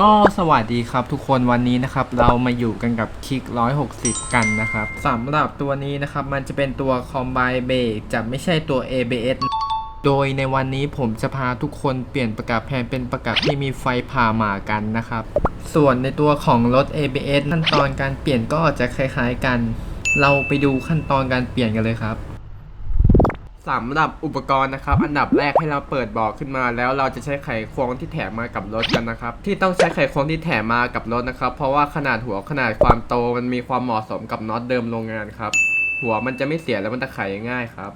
ก็สวัสดีครับทุกคนวันนี้นะครับ เรามาอยู่กันกับคลิก 160 กันนะครับสำหรับตัวนี้นะครับ มันจะเป็นตัว Combine Brake จะไม่ใช่ตัว ABS โดยในวันนี้ผมจะพาทุกคนเปลี่ยนประกับแผนเป็นประกับที่มีไฟผ่าหมากันนะครับ ส่วนในตัวของรถ ABS ขั้นตอนการเปลี่ยนก็จะคล้ายๆกัน เราไปดูขั้นตอนการเปลี่ยนกันเลยครับ สำหรับอุปกรณ์นะครับ อันดับแรกให้เราเปิดบอกขึ้นมาแล้วเราจะใช้ไขควงที่แถมมากับรถกันนะครับ ที่ต้องใช้ไขควงที่แถมมากับรถนะครับ เพราะว่าขนาดหัวขนาดความโตมันมีความเหมาะสมกับน็อตเดิมโรงงานครับ หัวมันจะไม่เสียแล้วมันจะไขง่ายครับ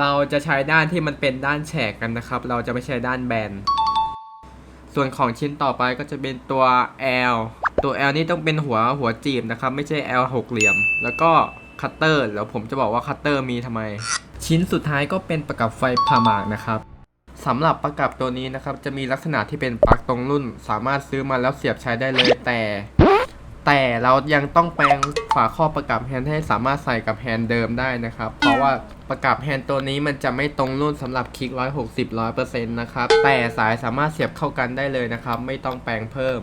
เราจะใช้ด้านที่มันเป็นด้านแฉกกันนะครับ เราจะไม่ใช้ด้านแบน ส่วนของชิ้นต่อไปก็จะเป็นตัว L ตัว L นี่ต้องเป็นหัวหัวจีบนะครับ ไม่ใช่ L หกเหลี่ยม แล้วก็คัตเตอร์แล้วผมจะบอกว่าคัตเตอร์มีทำไม ชิ้นสุดท้ายก็เป็นประกับไฟผ่าหมากนะครับสำหรับประกับตัวนี้นะครับ จะมีลักษณะที่เป็นปลั๊กตรงรุ่น สามารถซื้อมาแล้วเสียบใช้ได้เลยแต่ แต่เรายังต้องแปลงฝาครอบประกับแฮนด์ให้สามารถใส่กับแฮนด์เดิมได้นะครับ เพราะว่าประกับแฮนด์ตัวนี้มันจะไม่ตรงรุ่นสำหรับคลิก 160 100%นะครับแต่สายสามารถเสียบเข้ากันได้เลยนะครับ ไม่ต้องแปลงเพิ่ม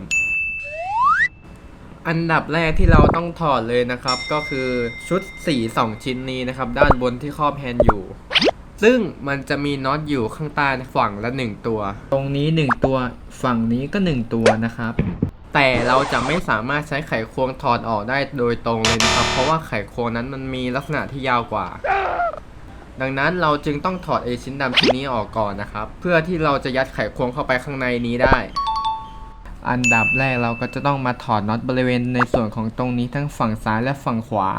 อันดับแรกที่เราต้องถอดเลยนะครับ ก็คือชุดสี2ชิ้นนี้นะครับ ด้านบนที่ครอบแฮนด์อยู่ ซึ่งมันจะมีน็อตอยู่ข้างใต้ฝั่งละ 1 ตัว ตรงนี้ 1 ตัว ฝั่งนี้ก็ 1 ตัวนะครับ แต่เราจะไม่สามารถใช้ไขควงถอดออกได้โดยตรงเลยนะครับ เพราะว่าไขควงนั้นมันมีลักษณะที่ยาวกว่า ดังนั้นเราจึงต้องถอดเอชิ้นดำชิ้นนี้ออกก่อนนะครับ เพื่อที่เราจะยัดไขควงเข้าไปข้างในนี้ได้ อันดับแรกเราก็จะต้องมาถอดน็อตบริเวณในส่วนของตรงนี้ทั้งฝั่งซ้ายและฝั่งขวา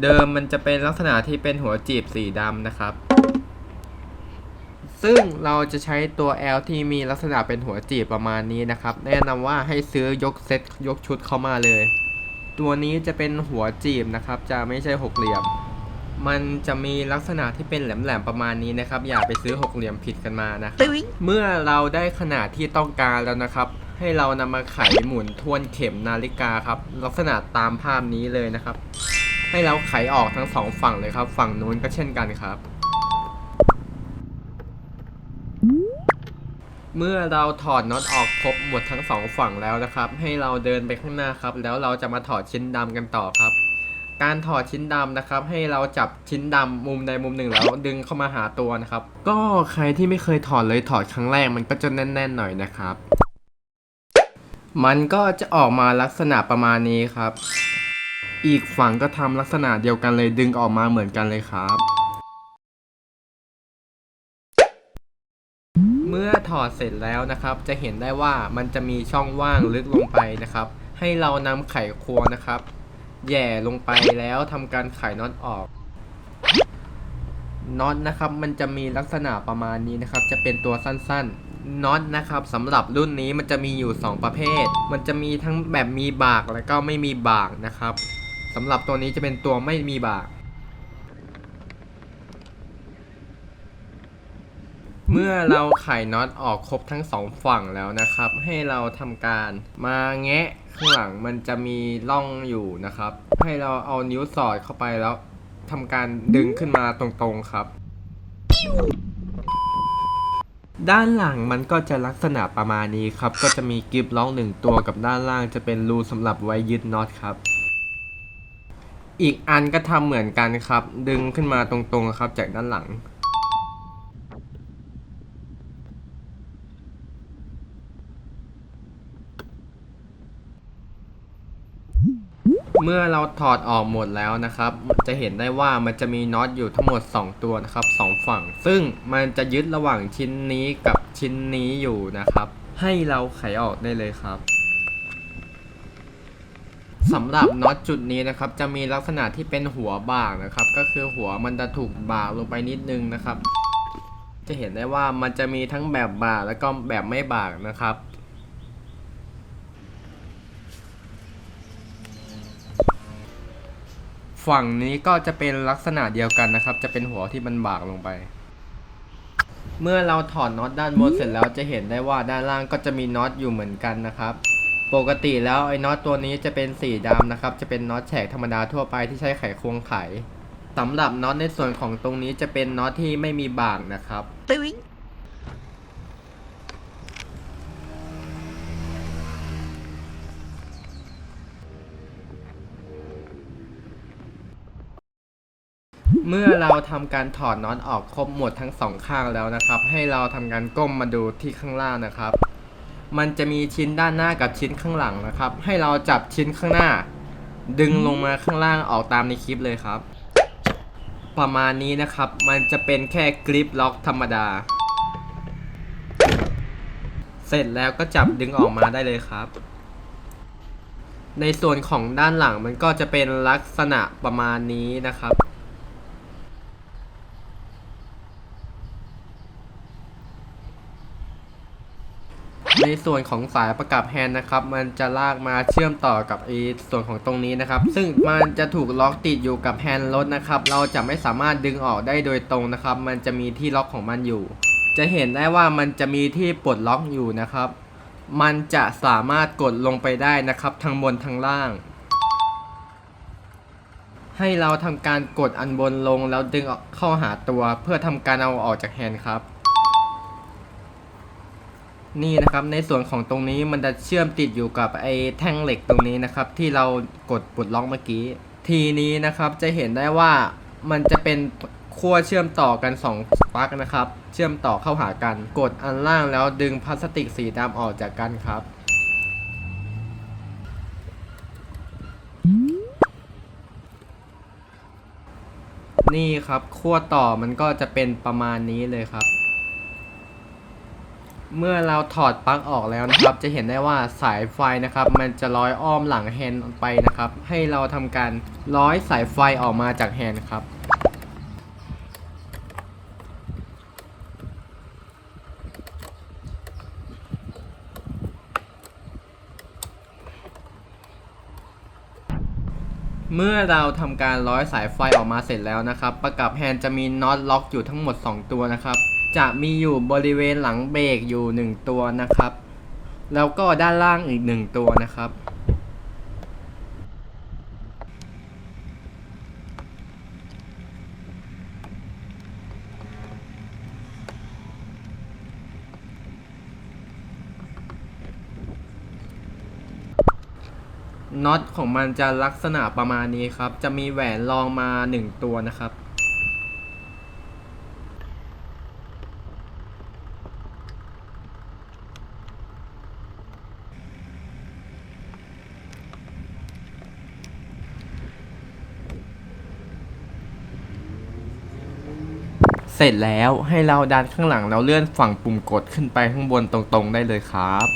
เดิมมันจะเป็นลักษณะที่เป็นหัวจีบสีดำนะครับ ซึ่งเราจะใช้ตัว L ที่มีลักษณะเป็นหัวจีบประมาณนี้นะครับ แนะนำว่าให้ซื้อยกเซตยกชุดเข้ามาเลย ตัวนี้จะเป็นหัวจีบนะครับ จะไม่ใช่หกเหลี่ยม มันจะมีลักษณะที่เป็นแหลมๆประมาณนี้นะครับ อย่าไปซื้อหกเหลี่ยมผิดกันมานะครับเมื่อเราได้ขนาดที่ต้องการแล้วนะครับ ให้เรานำมาไขหมุนทวนเข็มนาฬิกาครับ ลักษณะตามภาพนี้เลยนะครับ ให้เราไขออกทั้งสองฝั่งเลยครับ ฝั่งนู้นก็เช่นกันครับ เมื่อเราถอดน็อตออกครบหมดทั้งสองฝั่งแล้วนะครับ ให้เราเดินไปข้างหน้าครับ แล้วเราจะมาถอดชิ้นดำกันต่อครับ การถอดชิ้นดำนะครับ ให้เราจับชิ้นดำมุมใดมุมหนึ่งแล้วดึงเข้ามาหาตัวนะครับ ก็ใครที่ไม่เคยถอดเลยถอดครั้งแรกมันก็จะแน่นๆหน่อยนะครับ มันก็จะออกมาลักษณะประมาณนี้ครับ อีกฝั่งก็ทำลักษณะเดียวกันเลยดึงออกมาเหมือนกันเลยครับ เมื่อถอดเสร็จแล้วนะครับ จะเห็นได้ว่ามันจะมีช่องว่างลึกลงไปนะครับ ให้เรานำไขควงนะครับ แย่ลงไปแล้วทำการไขน็อตออกน็อตนะครับมันจะมีลักษณะประมาณนี้นะครับ จะเป็นตัวสั้นๆน็อตนะครับสำหรับรุ่นนี้มันจะมีอยู่ 2 ประเภท มันจะมีทั้งแบบมีบากและก็ไม่มีบากนะครับสำหรับตัวนี้จะเป็นตัวไม่มีบาก เมื่อเราไขน็อตออกครบทั้งสองฝั่งแล้วนะครับ ให้เราทำการมาแงะข้างหลังมันจะมีร่องอยู่นะครับ ให้เราเอานิ้วสอดเข้าไปแล้วทำการดึงขึ้นมาตรงๆครับ ด้านหลังมันก็จะลักษณะประมาณนี้ครับ ก็จะมีกริปล็อกหนึ่งตัวกับด้านล่างจะเป็นรูสำหรับไว้ยึดน็อตครับ อีกอันก็ทำเหมือนกันครับ ดึงขึ้นมาตรงๆครับจากด้านหลัง เมื่อเราถอดออกหมดแล้วนะครับ จะเห็นได้ว่ามันจะมีน็อตอยู่ทั้งหมด 2 ตัวนะครับสองฝั่ง ซึ่งมันจะยึดระหว่างชิ้นนี้กับชิ้นนี้อยู่นะครับ ให้เราไขออกได้เลยครับสำหรับน็อตจุดนี้นะครับ จะมีลักษณะที่เป็นหัวบากนะครับ ก็คือหัวมันจะถูกบากลงไปนิดนึงนะครับ จะเห็นได้ว่ามันจะมีทั้งแบบบากแล้วก็แบบไม่บากนะครับ ฝั่งนี้ก็จะเป็นลักษณะเดียวกันนะครับ จะเป็นหัวที่มันบากลงไป เมื่อเราถอดน็อตด้านบนเสร็จแล้วจะเห็นได้ว่าด้านล่างก็จะมีน็อตอยู่เหมือนกันนะครับ ปกติแล้วไอ้น็อตตัวนี้จะเป็นสีดำนะครับ จะเป็นน็อตแฉกธรรมดาทั่วไปที่ใช้ไขควงไขสำหรับน็อตในส่วนของตรงนี้จะเป็นน็อตที่ไม่มีบากนะครับ เมื่อเราทำการถอดน็อตออกครบหมดทั้งสองข้างแล้วนะครับ ให้เราทำการก้มมาดูที่ข้างล่างนะครับ มันจะมีชิ้นด้านหน้ากับชิ้นข้างหลังนะครับ ให้เราจับชิ้นข้างหน้า ดึงลงมาข้างล่างออกตามในคลิปเลยครับ ประมาณนี้นะครับ มันจะเป็นแค่กริปล็อกธรรมดา เสร็จแล้วก็จับดึงออกมาได้เลยครับ ในส่วนของด้านหลังมันก็จะเป็นลักษณะประมาณนี้นะครับ ในส่วนของสายประกับแฮนด์นะครับ มันจะลากมาเชื่อมต่อกับไอส่วนของตรงนี้นะครับ ซึ่งมันจะถูกล็อกติดอยู่กับแฮนด์รถนะครับ เราจะไม่สามารถดึงออกได้โดยตรงนะครับ มันจะมีที่ล็อกของมันอยู่ จะเห็นได้ว่ามันจะมีที่ปลดล็อกอยู่นะครับ มันจะสามารถกดลงไปได้นะครับ ทั้งบนทั้งล่าง ให้เราทำการกดอันบนลงแล้วดึงเข้าหาตัว เพื่อทำการเอาออกจากแฮนด์ครับ นี่นะครับในส่วนของตรงนี้มันจะเชื่อมติดอยู่กับไอ้แท่งเหล็กตรงนี้นะครับ ที่เรากดปลดล็อกเมื่อกี้ ทีนี้นะครับจะเห็นได้ว่ามันจะเป็นขั้วเชื่อมต่อกัน2ปลั๊กนะครับ เชื่อมต่อเข้าหากัน กดอันล่างแล้วดึงพลาสติกสีดำออกจากกันครับ นี่ครับขั้วต่อมันก็จะเป็นประมาณนี้เลยครับ เมื่อเราถอดปลั๊กออกแล้วนะครับ จะเห็นได้ว่าสายไฟนะครับ มันจะร้อยอ้อมหลังแฮนด์ไปนะครับ ให้เราทำการร้อยสายไฟออกมาจากแฮนด์ครับเมื่อเราทำการร้อยสายไฟออกมาเสร็จแล้วนะครับ ประกับแฮนด์จะมีน็อตล็อกอยู่ทั้งหมด 2 ตัวนะครับ จะมีอยู่บริเวณหลังเบรกอยู่1ตัวนะครับ แล้วก็ด้านล่างอีก1ตัวนะครับ น็อตของมันจะลักษณะประมาณนี้ครับ จะมีแหวนรองมา1ตัวนะครับ เสร็จแล้วให้เราดันข้างหลังแล้วเลื่อนฝั่งปุ่มกดขึ้นไปข้างบนตรงๆได้เลยครับ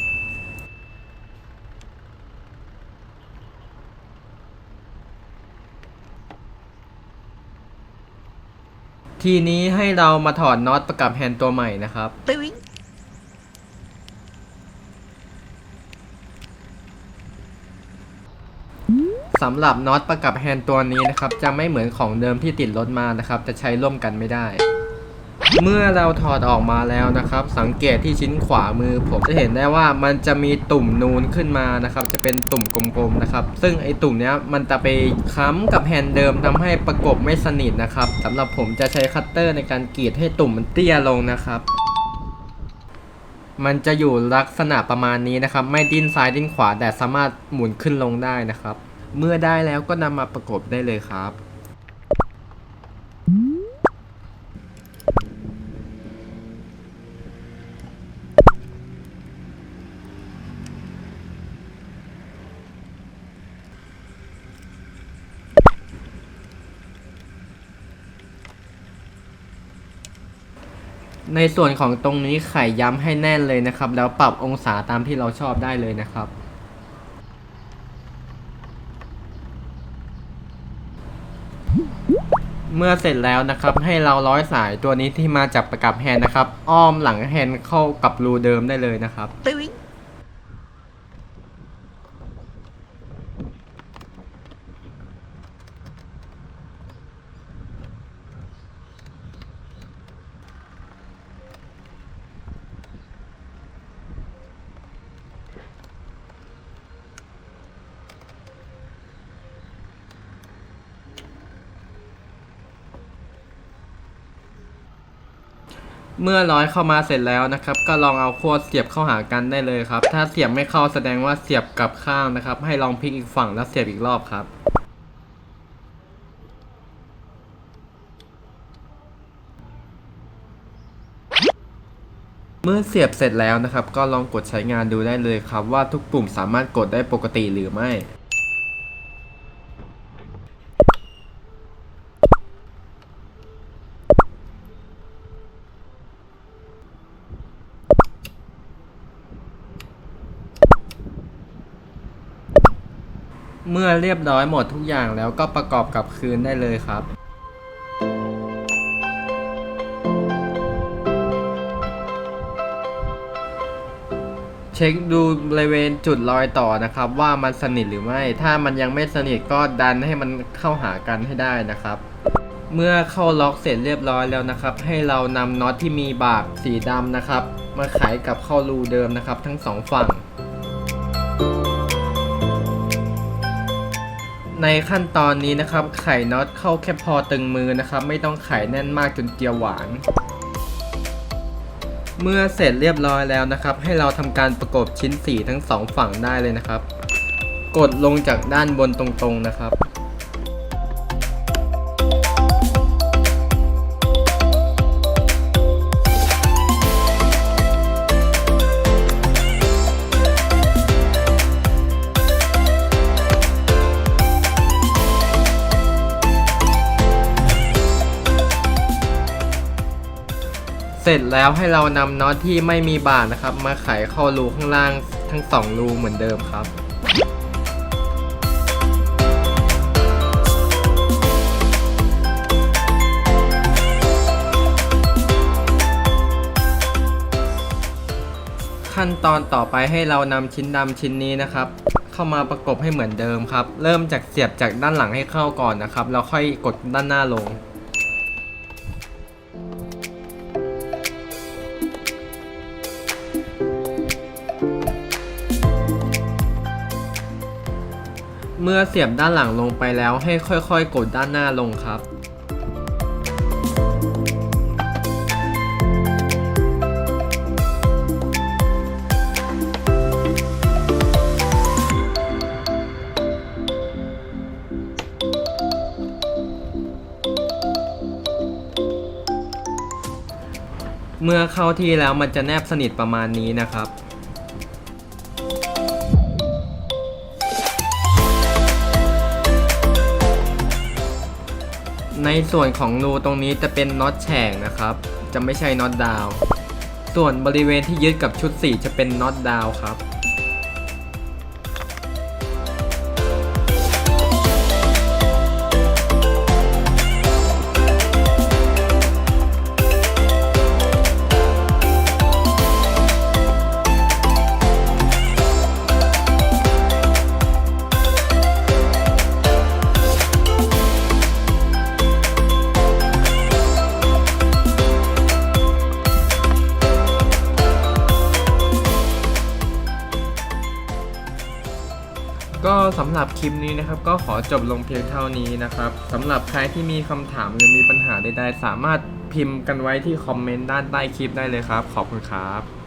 ทีนี้ให้เรามาถอดน็อตประกับแฮนด์ตัวใหม่นะครับ Doing. สำหรับน็อตประกับแฮนด์ตัวนี้นะครับ จะไม่เหมือนของเดิมที่ติดรถมานะครับ จะใช้ร่วมกันไม่ได้ เมื่อเราถอดออกมาแล้วนะครับ สังเกตที่ชิ้นขวามือผมจะเห็นได้ว่ามันจะมีตุ่มนูนขึ้นมานะครับ จะเป็นตุ่มกลมๆนะครับ ซึ่งไอตุ่มเนี้ยมันจะไปค้ำกับแฮนด์เดิมทำให้ประกบไม่สนิทนะครับสำหรับผมจะใช้คัตเตอร์ในการกรีดให้ตุ่มมันเตี้ยลงนะครับ มันจะอยู่ลักษณะประมาณนี้นะครับ ไม่ดิ้นซ้ายดิ้นขวาแต่สามารถหมุนขึ้นลงได้นะครับ เมื่อได้แล้วก็นำมาประกบได้เลยครับ ในส่วนของตรงนี้ไข่ย้ำให้แน่นเลยนะครับ แล้วปรับองศาตามที่เราชอบได้เลยนะครับ เมื่อเสร็จแล้วนะครับ ให้เราร้อยสายตัวนี้ที่มาจากประกับแฮน์นะครับ อ้อมหลังแฮน์เข้ากับรูเดิมได้เลยนะครับ เมื่อร้อยเข้ามาเสร็จแล้วนะครับ ก็ลองเอาขั้วเสียบเข้าหากันได้เลยครับ ถ้าเสียบไม่เข้าแสดงว่าเสียบกับข้างนะครับ ให้ลองพลิกอีกฝั่งแล้วเสียบอีกรอบครับเมื่อเสียบเสร็จแล้วนะครับ ก็ลองกดใช้งานดูได้เลยครับ ว่าทุกปุ่มสามารถกดได้ปกติหรือไม่ เรียบร้อยหมดทุกอย่างแล้วก็ประกอบกับคืนได้เลยครับ เช็คดูบริเวณจุดรอยต่อนะครับ ว่ามันสนิทหรือไม่ ถ้ามันยังไม่สนิทก็ดันให้มันเข้าหากันให้ได้นะครับ เมื่อเข้าล็อกเสร็จเรียบร้อยแล้วนะครับ ให้เรานำน็อตที่มีบากสีดำนะครับ มาไขกับเข้ารูเดิมนะครับ ทั้งสองฝั่ง ในขั้นตอนนี้นะครับไข่น็อตเข้าแค่พอตึงมือนะครับ ไม่ต้องไขแน่นมากจนเจียวหวาน เมื่อเสร็จเรียบร้อยแล้วนะครับ ให้เราทำการประกบชิ้นสีทั้งสองฝั่งได้เลยนะครับ กดลงจากด้านบนตรงๆนะครับ เสร็จแล้วให้เรานำน็อตที่ไม่มีบาดนะครับ มาไขเข้ารูข้างล่างทั้งสองรูเหมือนเดิมครับขั้นตอนต่อไปให้เรานำชิ้นดำชิ้นนี้นะครับ เข้ามาประกบให้เหมือนเดิมครับ เริ่มจากเสียบจากด้านหลังให้เข้าก่อนนะครับแล้วค่อยกดด้านหน้าลง เมื่อเสียบด้านหลังลงไปแล้วให้ค่อยๆ กดด้านหน้าลงครับ เมื่อเข้าที่แล้วมันจะแนบสนิทประมาณนี้นะครับ ในส่วนของรูตรงนี้จะเป็นน็อตแฉกนะครับ จะไม่ใช่น็อตดาว ส่วนบริเวณที่ยึดกับชุดสีจะเป็นน็อตดาวครับ หรับคลิปนี้นะครับ ก็ขอจบลงเพียงเท่านี้นะครับสำหรับใครที่มีคำถามหรือมีปัญหาใดๆ สามารถพิมพ์กันไว้ที่คอมเมนต์ด้านใต้คลิปได้เลยครับ ขอบคุณครับ